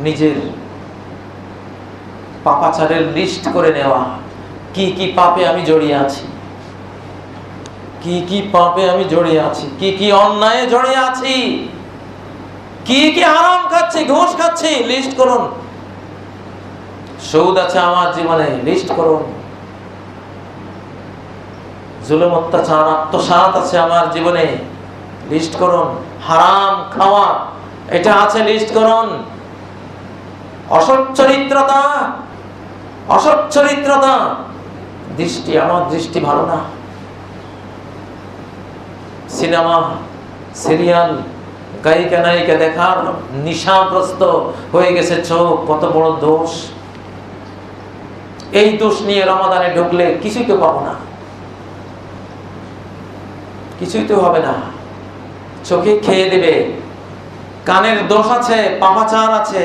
নিজের পাপাচারের লিস্ট করে নেওয়া। কি কি পাপে আমি জড়িয়ে আছি? কি কি পাপে আমি জড়িয়ে আছি? কি কি অন্যায়ে জড়িয়ে আছি? কি কি হারাম খাচ্ছি? ঘুষ খাচ্ছি? লিস্ট করুন। সৌদ আছে আমার জীবনে লিস্ট করুন। জুলুম, অত্যাচার, আত্মসাত আছে আমার জীবনে লিস্ট করুন। হারাম খাওয়া, এটা আছে লিস্ট করুন। অসৎ চরিত্রতা অসৎ চরিত্রতা দৃষ্টি, আমার দৃষ্টি ভালো না। সিনেমা, সিরিয়াল, গায়িকা, নায়িকা দেখার নিশাগ্রস্ত হয়ে গেছে চোখ, কত বড় দোষ। এই দোষ নিয়ে রমাদানে ঢুকলে কিছুই তো পাবো না। কিছুই তো হবে না। চোখে খেয়ে দেবে। কানের দোষ আছে, পাপাচার আছে।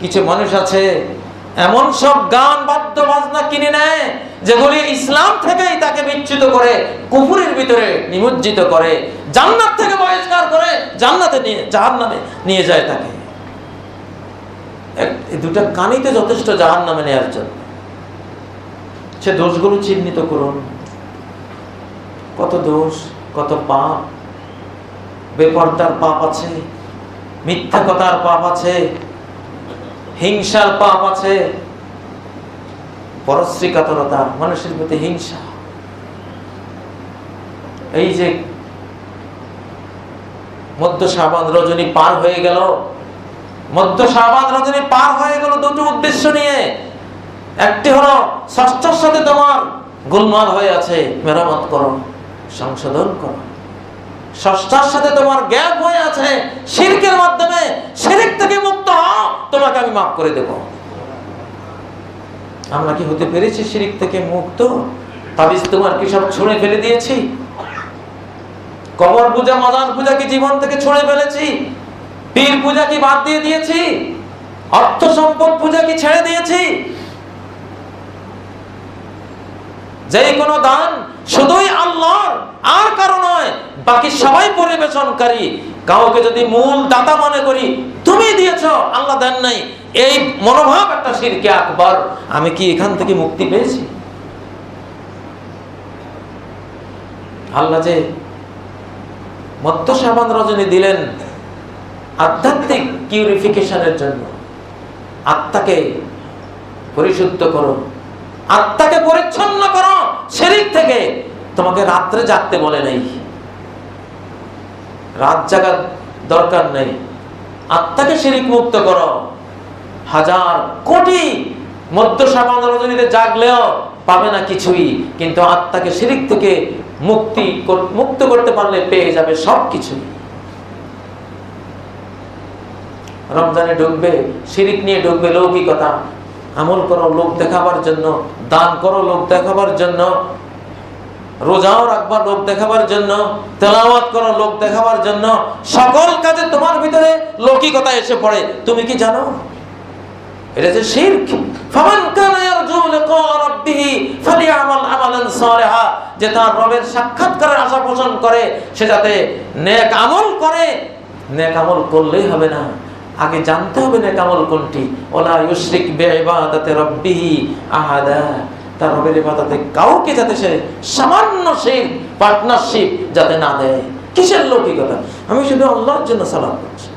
কিছু মানুষ আছে, এমন সব গান বাদ্য বাজনা কিনে নেয়, যেগুলি ইসলাম থেকেই তাকে বিচ্যুত করে, কুফুরের ভিতরে নিমজ্জিত করে, জান্নাত থেকে বহিষ্কার করে জান্নাতে নিয়ে, জাহান্নামে নিয়ে যায় তাকে। দুটা কানই তো যথেষ্ট জাহান্নামে নেওয়ার জন্য। সে দোষগুলো চিহ্নিত করুন। কত দোষ, কত পাপ বেপর্দার পাপ আছে, মিথ্যা কথার পাপ আছে, হিংসার পাপ আছে। পরশ্রী কাতরতা মানুষের প্রতি হিংসা। এই যে মধ্য শাবান রজনী পার হয়ে গেল, মধ্য শাবান রজনী পার হয়ে গেল দুটো উদ্দেশ্য নিয়ে। একটি হলো, ষষ্ঠর সাথে তোমার গোলমাল হয়ে আছে, মেরামত করো, সংশোধন করো। ষষ্ঠার সাথে তোমার গ্যাপ হয়ে আছে। শিরকের মাধ্যমে শিরিক থেকে মুক্ত হও, তোমাকে আমি মাফ করে দেব। আমরা কি হতে পেরেছি শিরিক থেকে মুক্ত? তাবিজ তোমার কি সব ছুঁড়ে ফেলে দিয়েছি? কবর পূজা, মাজার পূজা কি জীবন থেকে ছুঁড়ে ফেলেছি? পীর পূজা কি বাদ দিয়ে দিয়েছি? অর্থ সম্পদ পূজা কি ছেড়ে দিয়েছি? যে কোনো দান শুধুই আল্লাহর, আর কারও নয় বাকি সবাই পরিবেশনকারী। কাউকে যদি মূল দাতা মনে করি, তুমি দিয়েছ, আল্লাহ দেন নাই। এই মনোভাব একটা শিরকে আকবর। আমি কি এখান থেকে মুক্তি পেয়েছি? আল্লাহ যে মধ্য সাবান রজনী দিলেন আধ্যাত্মিক কিউরিফিকেশনের জন্য। আত্মাকে পরিশুদ্ধ করো। আত্মাকে পরিচ্ছন্ন করো। শরীর থেকে। তোমাকে রাত্রে জাগতে বলে নেই। রাত জাগার দরকার নেই। আত্মাকে শিরিক মুক্ত করো। হাজার কোটি মধ্য রজনীতে জাগলেও পাবে না কিছুই, কিন্তু আত্মাকে শিরিক থেকে মুক্তি মুক্ত করতে পারলে পেয়ে যাবে সব কিছুই রমজানে ঢুকবে শিরিক নিয়ে ঢুকবে লৌকিকতা। আমল করো লোক দেখাবার জন্য, দান করো লোক দেখাবার জন্য রোজাও রাখবার লোক দেখাবার জন্য, তেলাওয়াত করো লোক দেখাবার জন্য। সকল কাজে তোমার ভিতরে লৌকিকতা এসে পড়ে। তুমি কি জানো? এটা যে শিরক। যে তার রবের আশা পোষণ করে, সে যাতে নেক আমল করে। নেক আমল করলেই হবে না। আগে জানতে হবে নেক আমল কোনটি। ওলা ইউশরিক বিইবাদাতি রাব্বিহি আহাদা। তার রবের ইবাদতে কাউকে যাতে সে সামান্য সে পার্টনারশিপ যাতে না দেয়। কিসের লৌকিকতা? আমি শুধু আল্লাহর জন্য সালাম করছি।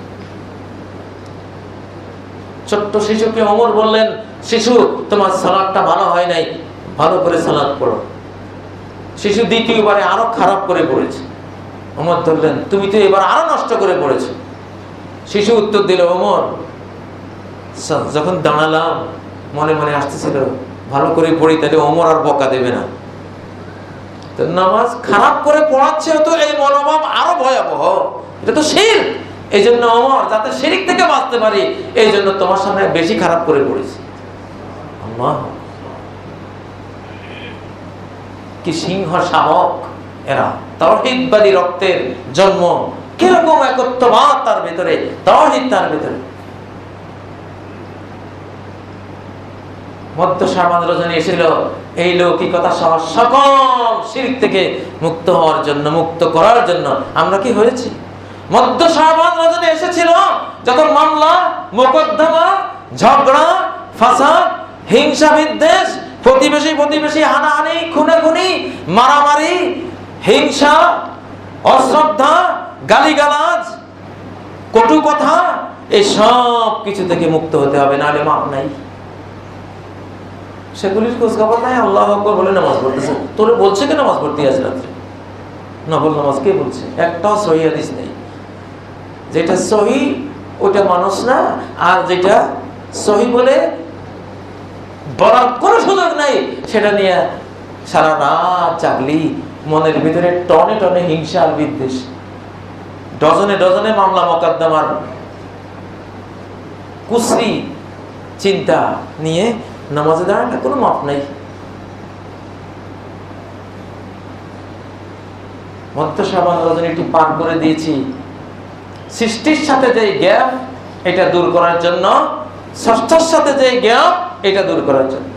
ছোট্ট শিশুকে অমর বললেন, শিশু, তোমার সালাদটা ভালো হয় নাই, ভালো করে সালাদ পড়ো। শিশু দ্বিতীয়বারে আরও খারাপ করে পড়েছে। অমর ধরলেন, তুমি তো এবার আরও নষ্ট করে পড়েছো। শিশু উত্তর দিল, অমর যখন দাঁড়ালাম, মনে মনে আসতেছিল ভালো করে পড়ি, তাহলে অমর আর বকা দেবে না। নামাজ খারাপ করে পড়াচ্ছে তো এই মনোভাব আরও ভয়াবহ। এটা তো শির। এই জন্য অমর যাতে শিরিক থেকে বাঁচতে পারি, এই জন্য তোমার সামনে বেশি খারাপ করে পড়েছি। কি সিংহ শাবক এরা। তহিদবাদী রক্তের জন্ম। কীরকম একত্ববাদ তার ভেতরে তহিদ তার ভেতরে। মধ্য সাবান রজনী এসেছিল, এই লৌকিকতা সহ সকল শিরিক থেকে মুক্ত হওয়ার জন্য, মুক্ত করার জন্য আমরা কি হয়েছি? মধ্য সাবান রজনী এসেছিল যখন মামলা, মোকদ্দমা, ঝগড়া, ফাসাদ, হিংসা বিদ্বেষ, প্রতিবেশী প্রতিবেশী হানাহানি, খুনাখুনি, মারামারি, হিংসা, অশ্রদ্ধা, গালিগালাজ, কটু কথা এই সব কিছু থেকে মুক্ত হতে হবে, নাহলে মাপ নাই। সেগুলির খোঁজ খবর নাই, আল্লাহ আকবর বলে নামাজ পড়তেছে। তোরে বলছে কে নামাজ পড়তে আজ রাত্রে? নফল নামাজ কে বলছে? একটাও সহি হাদিস নেই। যেটা সহি ওটা মানুষ না, আর যেটা সহি বলে বলার কোনো সুযোগ নাই, সেটা নিয়ে সারা রাত চাকলি মনের ভিতরে টনে টনে হিংসা আর বিদ্বেষ। ডজনে ডজনে মামলা মোকদ্দমার কুশ্রী চিন্তা নিয়ে নামাজে দাঁড়ালে কোনো মাপ নাই। মধ্য রজনীটি পার করে দিয়েছি, সৃষ্টির সাথে যে গ্যাপ, এটা দূর করার জন্য, ষষ্ঠার সাথে যে গ্যাপ, এটা দূর করার জন্য।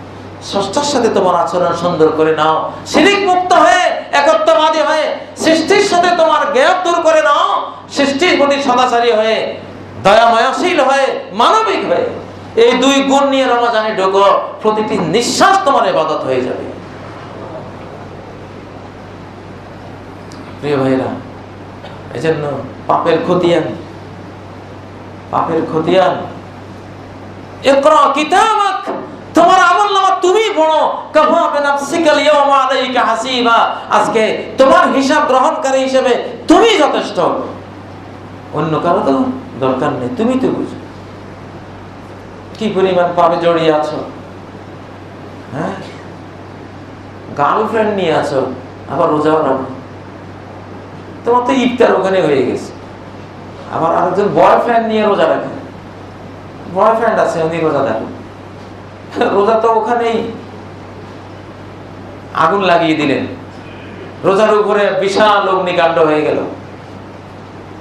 ষষ্ঠার সাথে তোমার আচরণ সুন্দর করে নাও, শিরিক মুক্ত হয়ে, একত্ববাদী হয়ে, সৃষ্টির সাথে তোমার গ্যাপ দূর করে নাও, সৃষ্টির প্রতি সদাচারী হয়ে, দয়াময়শীল হয়ে, মানবিক হয়ে। এই দুই গুণ নিয়ে রমাজানে ঢোকো, প্রতিটি নিঃশ্বাস তোমার ইবাদত হয়ে যাবে। প্রিয় ভাইরা এই জন্য পাপের খতিয়ান পাপের খতিয়ান তোমার আমল নামা আজকে তোমার হিসাব গ্রহণকারী হিসেবে তুমি যথেষ্ট। অন্য কারও তো দরকার নেই, তুমি তো বুঝো। কি পরিমাণ পাবে জড়িয়ে আছো? হ্যাঁ? গার্লফ্রেন্ড নিয়ে আছো, আবার রোজাও রাখো তোমার তো ইফতার ওখানে হয়ে গেছে। আবার আরেকজন বয়ফ্রেন্ড নিয়ে রোজা রাখে। বয়ফ্রেন্ড আছে, উনি রোজা দেখেন রোজা তো ওখানেই। আগুন লাগিয়ে দিলেন। রোজার উপরে বিশাল অগ্নিকাণ্ড হয়ে গেল।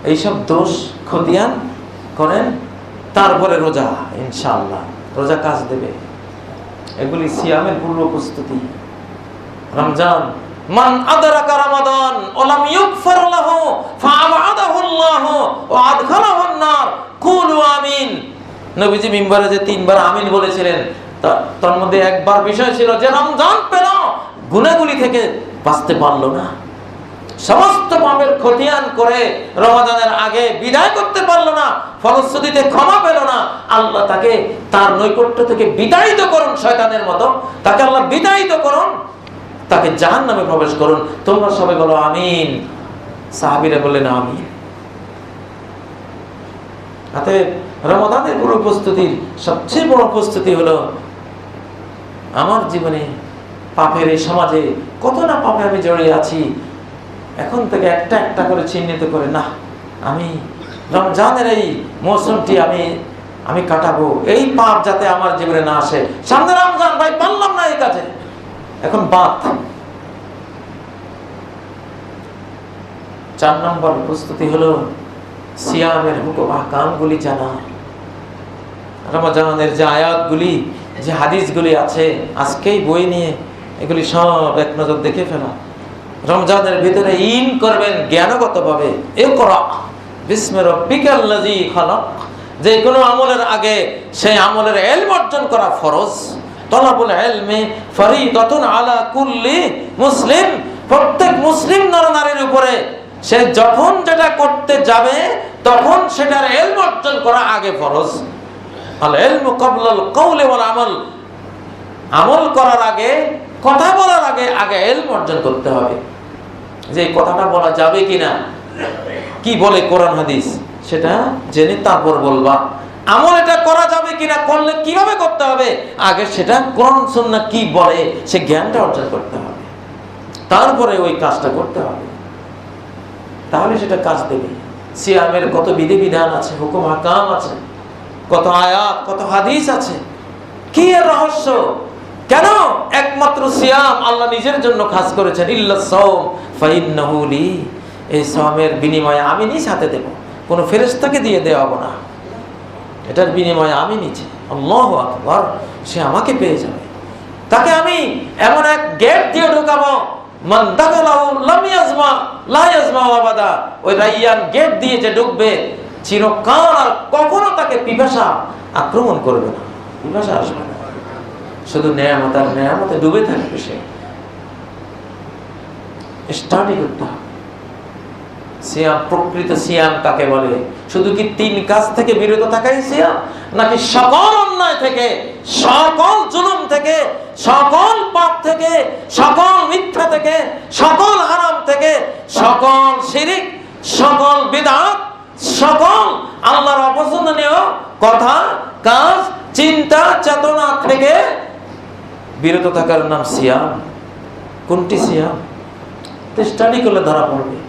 এইসব দোষ খতিয়ান করেন তারপরে রোজা, ইনশাআল্লাহ। রোজা কাজ দেবে। এগুলি সিয়ামের পূর্ব প্রস্তুতি। রমজান, মান নবীজি যে তিনবার আমিন বলেছিলেন তার মধ্যে একবার বিষয় ছিল যে রমজান পেল গুনাহগুলি থেকে বাঁচতে পারল না। সমস্ত পাপের খতিয়ান করে রমাদানের আগে বিদায় করতে পারল না, ফলশ্রুতিতে ক্ষমা পেল না। আল্লাহ তাকে তার নৈকট্য থেকে বিতাড়িত করুন, শয়তানের মতো। তাকে আল্লাহ বিতাড়িত করুন, তাকে জাহান নামে প্রবেশ করুন। তোমরা সবাই বলো, আমিন। সাহাবিরা বললেন, আমিন। অতএব রমাদানের পুরো প্রস্তুতির সবচেয়ে বড় প্রস্তুতি হলো, আমার জীবনে পাপের এই সমাজে কত না পাপে আমি জড়িয়ে আছি এখন থেকে একটা একটা করে চিহ্নিত করে, না, আমি রমজানের এই মৌসুমটি আমি আমি কাটাবো। এই পাপ যাতে আমার জীবনে না আসে। সামনে রমজান, ভাই, পারলাম না এই কাজে। এখন বাদ চার নম্বর প্রস্তুতি হলো সিয়ামের হুকুম আহকামগুলি জানা। রমজানের যে আয়াতগুলি, যে হাদিসগুলি আছে, আজকেই বই নিয়ে এগুলি সব এক নজর দেখে ফেলা। রমজানের ভিতরে ইন করবেন জ্ঞানগত ভাবে এ বিস্মের যে কোনো আমলের আগে সেই আমলের এলম অর্জন করা ফরজ। আলা কুল্লি মুসলিম। প্রত্যেক মুসলিম উপরে সে যখন যেটা করতে যাবে, তখন সেটার আগে আমল। আমল করার আগে কথা বলার আগে আগে এলম অর্জন করতে হবে। যে কথাটা বলা যাবে কিনা, কি বলে কোরআন হাদিস, সেটা জেনে তারপর বলবা। আমল এটা করা যাবে কিনা, করলে কীভাবে করতে হবে, আগে সেটা কোরআন, সুন্নাহ কি বলে, সে জ্ঞানটা অর্জন করতে হবে। তারপরে ওই কাজটা করতে হবে। তাহলে সেটা কাজ দেবে। সিয়ামের কত বিধি বিধান আছে হুকুম হাকাম আছে, কত আয়াত, কত হাদিস আছে। কি এর রহস্য? কেন? একমাত্র সিয়াম আল্লাহ নিজের জন্য খাস করেছেন। ইল্লা এই সাওমের বিনিময়ে আমি নিজ হাতে দেব। কোনো ফেরেশতাকে দিয়ে দেওয়াবো না। এটার বিনিময়ে আমি নিচে আল্লাহু আকবার, সে আমাকে পেয়ে যাবে। তাকে আমি এমন এক গেট দিয়ে ঢুকাবো ওই রাইয়ান গেট দিয়ে যে ঢুকবে আর কখনো তাকে পিপাসা আক্রমণ করবে না। পিপাসা আসবে না। শুধু নেয়ামত আর নেয়ামতে ডুবে থাকবে সে। স্টাডি করতে হবে। সিয়াম, প্রকৃত সিয়াম কাকে বলে? শুধু কি তিন কাজ থেকে বিরত থাকাই সিয়াম? নাকি সকল অন্যায় থেকে, সকল জুলুম থেকে, সকল পাপ থেকে, সকল মিথ্যা থেকে, সকল হারাম থেকে, সকল শিরিক, সকল বিদাত, সকল আল্লাহর অপছন্দনীয় কথা, কাজ, চিন্তা, চেতনা থেকে বিরত থাকার নাম সিয়াম। কোনটি সিয়াম? স্টাডি করলে ধরা পড়বে।